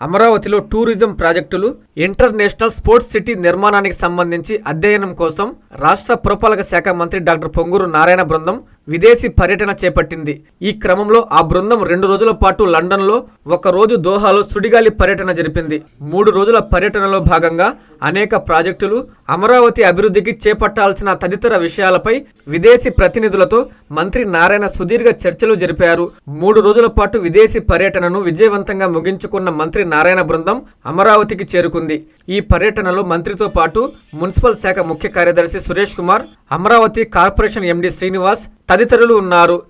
అమరావతిలో టూరిజం ప్రాజెక్టులు international sports city నిర్మాణానికి సంబంధించి అధ్యయనం కోసం రాష్ట్ర పురపాలక శాఖ మంత్రి డాక్టర్ పొంగూరు నారాయణ బృందం విదేశీ పర్యటన చేపట్టింది. ఈ క్రమంలో ఆ బృందం రెండు రోజుల పాటు లండన్లో ఒక రోజు దోహాలో సుడిగాలి పర్యటన జరిపింది. మూడు రోజుల పర్యటనలో భాగంగా అనేక ప్రాజెక్టులు అమరావతి అభివృద్ధికి చేపట్టాల్సిన తదితర విషయాలపై విదేశీ ప్రతినిధులతో మంత్రి నారాయణ సుదీర్ఘ చర్చలు జరిపారు. మూడు రోజుల పాటు విదేశీ పర్యటనను విజయవంతంగా ముగించుకున్న మంత్రి నారాయణ బృందం అమరావతికి చేరుకుంది. ఈ పర్యటనలో మంత్రితో పాటు మున్సిపల్ శాఖ ముఖ్య కార్యదర్శి సురేష్ కుమార్ అమరావతి కార్పొరేషన్ ఎండి శ్రీనివాస్ తదితరులు ఉన్నారు.